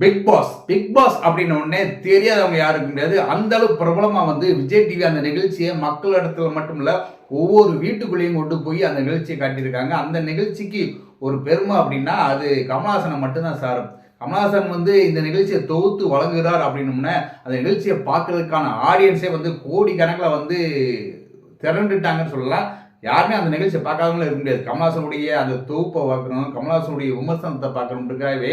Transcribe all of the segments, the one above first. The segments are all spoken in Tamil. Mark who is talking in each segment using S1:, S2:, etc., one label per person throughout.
S1: பிக் பாஸ் பிக் பாஸ் அப்படின்ன உடனே தெரியாதவங்க யாருக்கும் கிடையாது. அந்த அளவு பிரபலமா வந்து விஜய் டிவி அந்த நிகழ்ச்சியை மக்கள் இடத்துல மட்டும் இல்ல ஒவ்வொரு வீட்டுக்குள்ளேயும் கொண்டு போய் அந்த நிகழ்ச்சியை காட்டியிருக்காங்க. அந்த நிகழ்ச்சிக்கு ஒரு பெருமை அப்படின்னா அது கமலஹாசனை மட்டும்தான் சாரும். கமலஹாசன் வந்து இந்த நிகழ்ச்சியை தொகுத்து வழங்குகிறார் அப்படின்னோம்னா அந்த நிகழ்ச்சியை பார்க்கறதுக்கான ஆடியன்ஸே வந்து கோடி கணக்கில் வந்து திரண்டுட்டாங்கன்னு சொல்லலாம். யாருமே அந்த நிகழ்ச்சியை பார்க்காதவங்களும் இருக்க முடியாது. கமலஹாசனுடைய அந்த தொகுப்பை பார்க்கணும் கமலஹாசனுடைய விமர்சனத்தை பார்க்கணுன்றக்காகவே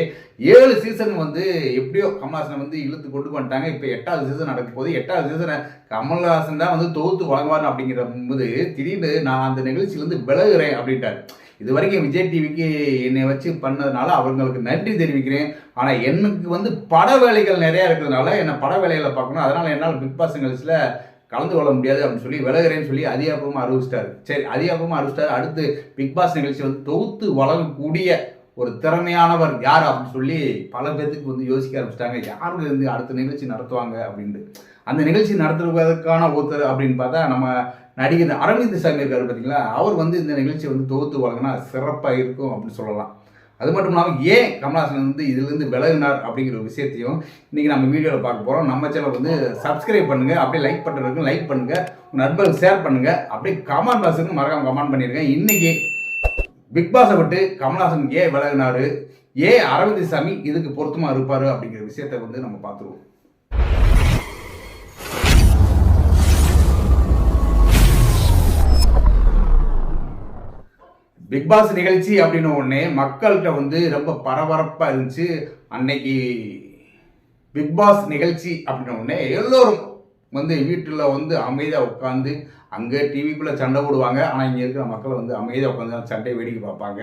S1: ஏழு சீசன் வந்து எப்படியோ கமலஹாசனை வந்து இழுத்து கொண்டு வந்துட்டாங்க. இப்போ எட்டாவது சீசன் நடக்க போது எட்டாவது சீசனை கமல்ஹாசன் தான் வந்து தொகுத்து வழங்குவார் அப்படிங்கிற போது திடீர்னு நான் அந்த நிகழ்ச்சியிலேருந்து விலகுறேன் அப்படின்ட்டார். இது வரைக்கும் விஜய் டிவிக்கு என்னை வச்சு பண்ணதுனால அவங்களுக்கு நன்றி தெரிவிக்கிறேன். ஆனால் எனக்கு வந்து பட வேலைகள் நிறையா இருக்கிறதுனால என்னை பட வேலைகளை பார்க்கணும். அதனால் என்னால் பிக் பாஸ் நிகழ்ச்சியில் கலந்து கொள்ள முடியாது அப்படின்னு சொல்லி விலகிறேன்னு சொல்லி அதிகாரப்பூர்வமாக அறிவிச்சிட்டாரு. சரி அதிகாரப்பூர்வமாக அறிவிச்சிட்டாரு. அடுத்து பிக் பாஸ் நிகழ்ச்சி வந்து தொகுத்து வளரக்கூடிய ஒரு திறமையானவர் யார் அப்படின்னு சொல்லி பல பேர்த்துக்கு வந்து யோசிக்க ஆரம்பிச்சிட்டாங்க. யாருக்கு வந்து அடுத்த நிகழ்ச்சி நடத்துவாங்க அப்படின்ட்டு. அந்த நிகழ்ச்சி நடத்துவதற்கான ஒருத்தர் அப்படின்னு பார்த்தா நம்ம நடிகர் அரவிந்த் சாமி இருக்காரு பார்த்தீங்களா அவர் வந்து இந்த நிகழ்ச்சியை வந்து தொகுத்து வழங்கினா சிறப்பாக இருக்கும் அப்படின்னு சொல்லலாம். அது மட்டும் இல்லாமல் ஏன் கமல்ஹாசன் வந்து இதுலேருந்து விலகினார் அப்படிங்கிற ஒரு விஷயத்தையும் இன்றைக்கி நம்ம வீடியோவில் பார்க்க போகிறோம் நம்ம சேனல் வந்து சப்ஸ்கிரைப் பண்ணுங்கள் அப்படியே லைக் பண்ணுறதுக்கு லைக் பண்ணுங்கள் உங்கள் நண்பர்களுக்கு ஷேர் பண்ணுங்கள் அப்படியே கமெண்ட் பாக்ஸுக்கு மறக்காம கமெண்ட் பண்ணியிருக்கேன் இன்றைக்கி பிக் பாஸை விட்டு கமல்ஹாசன் ஏன் விலகினாரு? ஏன் அரவிந்த் சாமி இதுக்கு பொருத்தமாக இருப்பார் அப்படிங்கிற விஷயத்தை வந்து நம்ம பார்த்துருவோம். பிக் பாஸ் நிகழ்ச்சி அப்படின்னு உடனே மக்கள்கிட்ட வந்து ரொம்ப பரபரப்பாக இருந்துச்சு. அன்னைக்கு பிக் பாஸ் நிகழ்ச்சி அப்படின்ன உடனே எல்லோரும் வந்து வீட்டில் வந்து அமைதியாக உட்காந்து அங்கே டிவிக்குள்ளே சண்டை போடுவாங்க. ஆனால் இங்கே இருக்கிற மக்களை வந்து அமைதியாக உட்காந்து சண்டை வேடிக்கை பார்ப்பாங்க.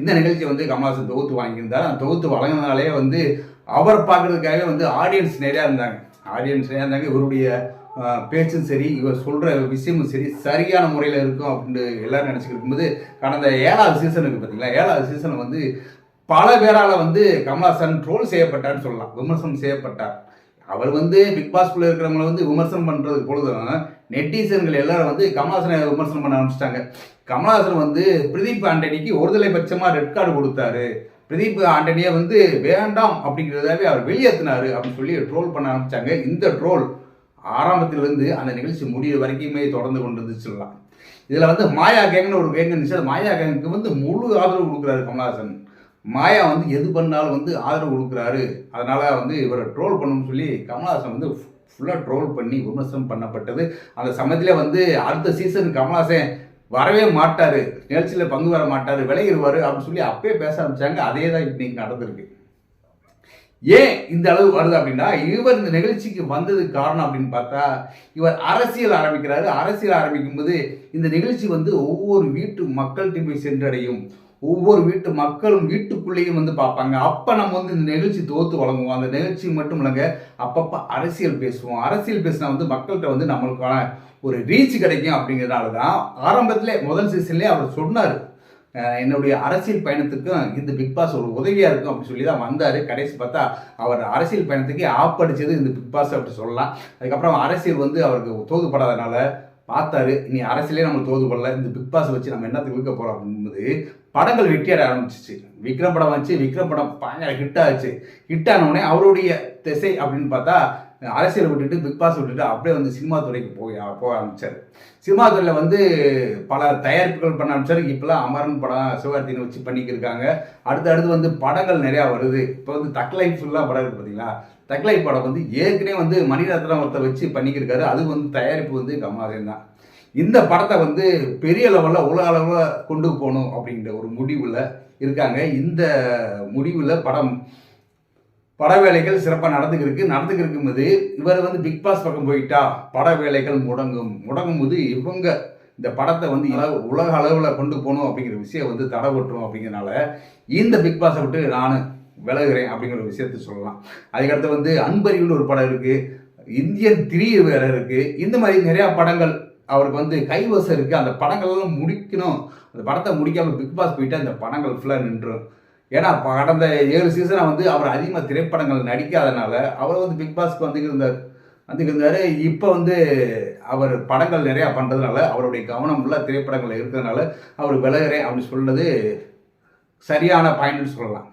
S1: இந்த நிகழ்ச்சி வந்து கமல்ஹாசன் தொகுத்து வாங்கியிருந்தார். அந்த தொகுத்து வழங்கினாலே வந்து அவர் பார்க்குறதுக்காகவே வந்து ஆடியன்ஸ் நிறையா இருந்தாங்க. ஆடியன்ஸ் இருந்தாங்க இவருடைய பேச்சும் சரி இவர் சொல்கிற விஷயமும் சரி சரியான முறையில் இருக்கும் அப்படின்னு எல்லாரும் நினச்சிக்கிட்டு இருக்கும்போது கடந்த ஏழாவது சீசனுக்கு பார்த்தீங்களா ஏழாவது சீசன் வந்து பல பேரால் வந்து கமலாசன் ட்ரோல் செய்யப்பட்டார்னு சொல்லலாம். விமர்சனம் செய்யப்பட்டார். அவர் வந்து பிக் பாஸ்குள்ளே இருக்கிறவங்கள வந்து விமர்சனம் பண்ணுறது பொழுதும் நெட்டிசன்கள் எல்லாரும் வந்து கமலாசனை விமர்சனம் பண்ண ஆரம்பிச்சிட்டாங்க. கமல்ஹாசன் வந்து பிரதீப் ஆண்டனிக்கு ஒருதலை பட்சமாக ரெட் கார்டு கொடுத்தாரு. பிரதீப் ஆண்டனியை வந்து வேண்டாம் அப்படிங்கிறதாவே அவர் வெளியேற்றினார் அப்படின்னு சொல்லி ட்ரோல் பண்ண ஆரம்பிச்சாங்க. இந்த ட்ரோல் ஆரம்பத்திலிருந்து அந்த நிகழ்ச்சி முடிய வரைக்குமே தொடர்ந்து கொண்டு சொல்லலாம் இதில் வந்து மாயா கேங்னு ஒரு கேங் இருந்துச்சு. அது மாயா கேங்குக்கு வந்து முழு ஆதரவு கொடுக்குறாரு கமல்ஹாசன். மாயா வந்து எது பண்ணாலும் வந்து ஆதரவு கொடுக்குறாரு. அதனால் வந்து இவரை ட்ரோல் பண்ணணும்னு சொல்லி கமல்ஹாசன் வந்து ஃபுல்லாக ட்ரோல் பண்ணி விமர்சனம் பண்ணப்பட்டது. அந்த சமயத்தில் வந்து அடுத்த சீசன் கமல்ஹாசன் வரவே மாட்டார். நிகழ்ச்சியில் பங்கு வர மாட்டார். விளையிடுவார் அப்படின்னு சொல்லி அப்பயே பேச ஆரம்பிச்சாங்க. அதே தான் இன்னைக்கு நடந்திருக்கு. ஏன் இந்த அளவு வருது அப்படின்னா இவர் இந்த நிகழ்ச்சிக்கு வந்ததுக்கு காரணம் அப்படின்னு பார்த்தா இவர் அரசியல் ஆரம்பிக்கிறாரு. அரசியல் ஆரம்பிக்கும் போது இந்த நிகழ்ச்சி வந்து ஒவ்வொரு வீட்டு மக்கள்கிட்ட போய் சென்றடையும். ஒவ்வொரு வீட்டு மக்களும் வீட்டுக்குள்ளேயும் வந்து பார்ப்பாங்க. அப்போ நம்ம வந்து இந்த நிகழ்ச்சி தோத்து வழங்குவோம். அந்த நிகழ்ச்சி மட்டும் இல்லைங்க அப்பப்போ அரசியல் பேசுவோம். அரசியல் பேசினா வந்து மக்கள்கிட்ட வந்து நம்மளுக்கான ஒரு ரீச் கிடைக்கும் அப்படிங்கிறதுனால தான் ஆரம்பத்திலே முதல் சீசன்லேயே அவர் சொன்னார். என்னுடைய அரசியல் பயணத்துக்கும் இந்த பிக் பாஸ் ஒரு உதவியாக இருக்கும் அப்படின்னு சொல்லி தான் வந்தார். கடைசி பார்த்தா அவர் அரசியல் பயணத்துக்கே ஆப்படிச்சது இந்த பிக் பாஸ் அப்படி சொல்லலாம். அதுக்கப்புறம் அரசியல் வந்து அவருக்கு தோதுபடாதனால பார்த்தாரு இனி அரசியலே நம்ம தோது தோதுபடல இந்த பிக் பாஸ் வச்சு நம்ம என்னத்துக்கு விற்க போகிறோம் அப்படின்பது படங்கள் வெற்றியாட ஆரம்பிச்சிச்சு. விக்ரம் படம் வச்சு விக்ரம் படம் பயங்கர ஹிட் ஆச்சு. ஹிட் ஆனவுடனே அவருடைய திசை அப்படின்னு பார்த்தா அரசியல் விட்டுட்டு பிக் பாஸ் விட்டுட்டு அப்படியே வந்து சினிமா துறைக்கு போய் போக ஆரம்பிச்சார். சினிமா துறையில் வந்து பல தயாரிப்புகள் பண்ண ஆரம்பிச்சார். இப்போலாம் அமரன் படம் சிவகார்த்தினை வச்சு பண்ணிக்கிருக்காங்க. அடுத்து அடுத்து வந்து படங்கள் நிறையா வருது. இப்போ வந்து தக்லைஃப் ஃபுல்லாக படம் இருக்குது பார்த்தீங்களா தக்லை படம் வந்து ஏற்கனவே வந்து மணிரத்னம் ஒருத்தர் வச்சு பண்ணிக்கிருக்காரு. அது வந்து தயாரிப்பு வந்து கமலாசன் தான் இந்த படத்தை வந்து பெரிய லெவலில் உலக அளவில் கொண்டு போகணும் அப்படின்ற ஒரு முடிவில் இருக்காங்க. இந்த முடிவில் படம் பட வேலைகள் சிறப்பாக நடந்துக்கிருக்கு. நடந்துக்கிருக்கும் போது இவர் வந்து பிக் பாஸ் பக்கம் போயிட்டா பட வேலைகள் முடங்கும். முடங்கும் போது இவங்க இந்த படத்தை வந்து இல- உலக அளவில் கொண்டு போகணும் அப்படிங்கிற விஷயம் வந்து தடைபட்டுரும் அப்படிங்கிறனால இந்த பிக் பாஸை விட்டு நான் விலகுறேன் அப்படிங்கிற விஷயத்த சொல்லலாம். அதுக்கடுத்து வந்து அன்பறிவுன்னு ஒரு படம் இருக்குது இந்தியன் த்ரீ வேற இருக்குது இந்த மாதிரி நிறையா படங்கள் அவருக்கு வந்து கைவசம் இருக்குது அந்த படங்கள்லாம் முடிக்கணும். அந்த படத்தை முடிக்காமல் பிக் பாஸ் போயிட்டு அந்த படங்கள் ஃபுல்லாக நின்றும் ஏன்னா கடந்த ஏழு சீசனாக வந்து அவர் அதிகமாக திரைப்படங்கள் நடிக்காதனால அவர் வந்து பிக் பாஸ்க்கு வந்துட்டு இருந்தார் இப்போ வந்து அவர் படங்கள் நிறையா பண்ணுறதுனால அவருடைய கவனம் உள்ள திரைப்படங்கள் இருக்கிறதுனால அவர் விலகுறேன் அப்படின்னு சொல்கிறது சரியான பாயிண்ட்னு சொல்லலாம்.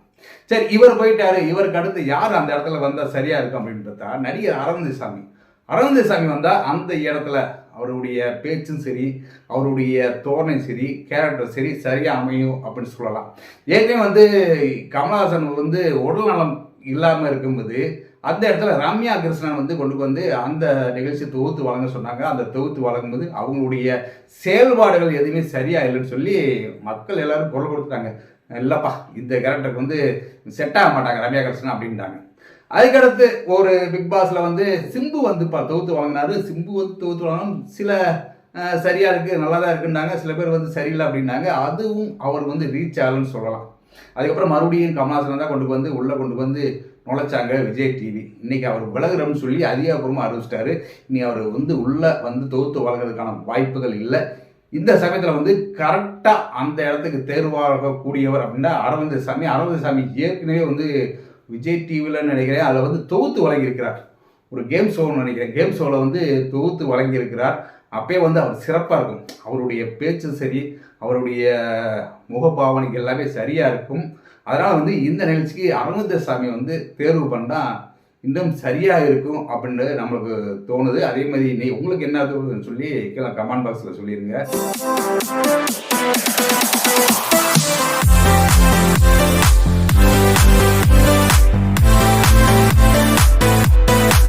S1: சரி இவர் போயிட்டாரு இவருக்கு அடுத்து யார் அந்த இடத்துல வந்தால் சரியா இருக்கும் அப்படின்னு பார்த்தா நடிகர் அரவிந்தசாமி அரவிந்தசாமி சாமி வந்தால் அந்த இடத்துல அவருடைய பேச்சும் சரி அவருடைய தோரணை சரி கேரக்டர் சரி சரியாக அமையும் அப்படின்னு சொல்லலாம். ஏற்கனவே வந்து கமலஹாசன் வந்து உடல் நலம் இல்லாமல் இருக்கும்போது அந்த இடத்துல ரம்யா கிருஷ்ணன் வந்து கொண்டு வந்து அந்த நிகழ்ச்சி தொகுத்து வழங்க சொன்னாங்க. அந்த தொகுத்து வழங்கும்போது அவங்களுடைய செயல்பாடுகள் எதுவுமே சரியா இல்லைன்னு சொல்லி மக்கள் எல்லாரும் குரல் கொடுத்துட்டாங்க. இல்லைப்பா இந்த கேரக்டருக்கு வந்து செட் ஆக மாட்டாங்க ரம்யா கிருஷ்ணன் அப்படின்ட்டாங்க அதுக்கடுத்து ஒரு பிக் பாஸில் வந்து சிம்பு வந்து பா தொகுத்து வாங்கினாரு. சிம்பு வந்து தொகுத்து வழங்கினா சில சரியாக இருக்குது நல்லா தான் இருக்குன்னாங்க சில பேர் வந்து சரியில்லை அப்படின்னாங்க அதுவும் அவர் வந்து ரீச் ஆகலன்னு சொல்லலாம். அதுக்கப்புறம் மறுபடியும் கமலாசனம் தான் கொண்டு வந்து உள்ளே கொண்டு வந்து நுழைச்சாங்க விஜய் டிவி இன்றைக்கி அவர் விலகுறோம்னு சொல்லி அதிகாரப்பூர்வமாக அறிவிச்சிட்டாரு. இனி அவர் வந்து உள்ளே வந்து தொகுத்து வழங்குறதுக்கான வாய்ப்புகள் இல்லை. இந்த சமயத்தில் வந்து கரெக்டாக அந்த இடத்துக்கு தேர்வாகக்கூடியவர் அப்படின்னா அரவிந்த சாமி. அரவிந்த சாமி ஏற்கனவே வந்து விஜய் டிவியில் நினைக்கிறேன். அதில் வந்து தொகுத்து வழங்கியிருக்கிறார். ஒரு கேம் ஷோன்னு நினைக்கிறேன். கேம் ஷோவில் வந்து தொகுத்து வழங்கியிருக்கிறார். அப்பயே வந்து அவர் சிறப்பாக இருக்கும். அவருடைய பேச்சு சரி அவருடைய முகபாவனைக்கு எல்லாமே சரியாக இருக்கும். அதனால் வந்து இந்த நிகழ்ச்சிக்கு அரவிந்த சாமி வந்து தேர்வு பண்ணால் இன்னும் சரியாக இருக்கும் அப்படின்னு நம்மளுக்கு தோணுது. அதே மாதிரி நீ உங்களுக்கு என்ன தோணுதுன்னு சொல்லி கீழே கமெண்ட் பாக்ஸில் சொல்லிடுங்க